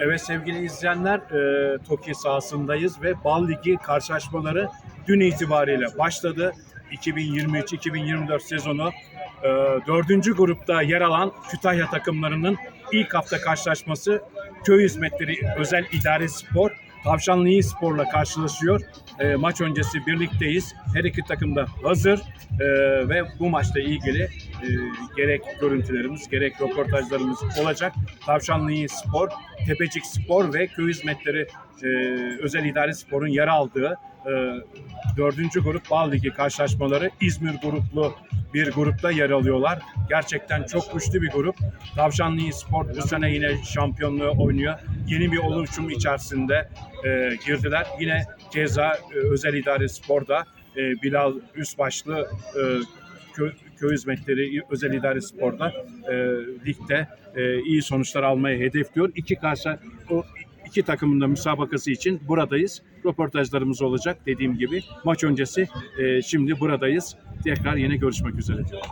Evet sevgili izleyenler, e, Tokyo sahasındayız ve Bal Ligi karşılaşmaları dün itibariyle başladı. 2023-2024 sezonu e, dördüncü grupta yer alan Kütahya takımlarının ilk hafta karşılaşması Köy Hizmetleri Özel İdare Spor Tavşanlı Spor'la karşılaşıyor. E, maç öncesi birlikteyiz. Her iki takım da hazır E, ve bu maçla ilgili e, gerek görüntülerimiz gerek röportajlarımız olacak. Tavşanlı Spor, Tepecik Spor ve Köy Hizmetleri e, Özel İdare Spor'un yer aldığı e, dördüncü grup Bal Ligi karşılaşmaları İzmir gruplu bir grupta yer alıyorlar. Gerçekten çok güçlü bir grup. Tavşanlı Spor bu sene yine şampiyonluğu oynuyor. Yeni bir oluşum içerisinde e, girdiler. Yine keza e, Özel İdare Spor'da e, Bilal Üsbaşlı e, kö, köy hizmetleri özel idare sporda e, ligde e, iyi sonuçlar almayı hedefliyor. İki karşı o iki takımın da müsabakası için buradayız. Röportajlarımız olacak dediğim gibi. Maç öncesi e, şimdi buradayız. Tekrar yine görüşmek üzere. diyorum.